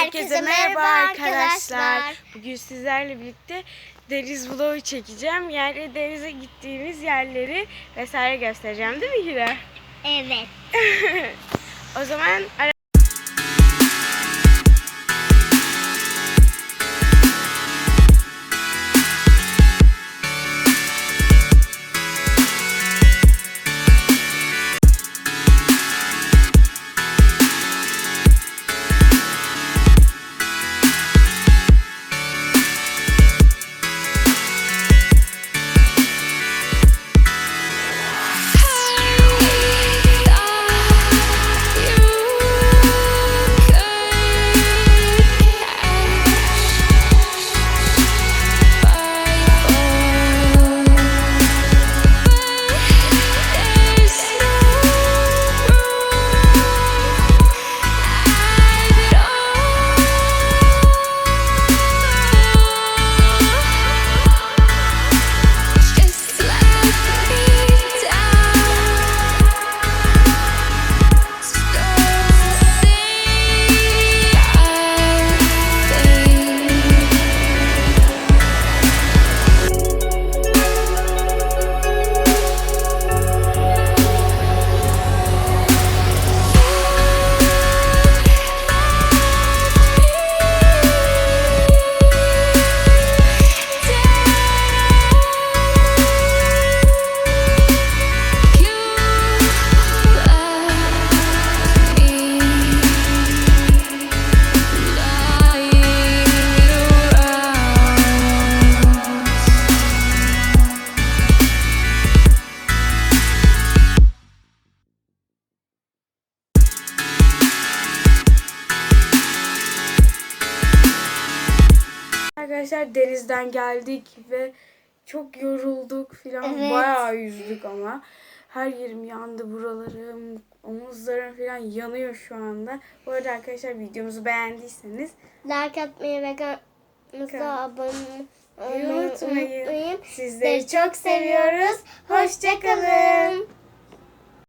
Herkese merhaba arkadaşlar. Bugün sizlerle birlikte deniz vlogu çekeceğim. Yani denize gittiğimiz yerleri vesaire göstereceğim değil mi Hira? Evet. O zaman arkadaşlar denizden geldik ve çok yorulduk filan. Evet. Bayağı yüzdük ama. Her yerim yandı buralarım, omuzlarım filan yanıyor şu anda. Bu arada arkadaşlar videomuzu beğendiyseniz Like atmayı ve kanalımıza abone olmayı unutmayın. Sizleri çok seviyoruz. Hoşçakalın.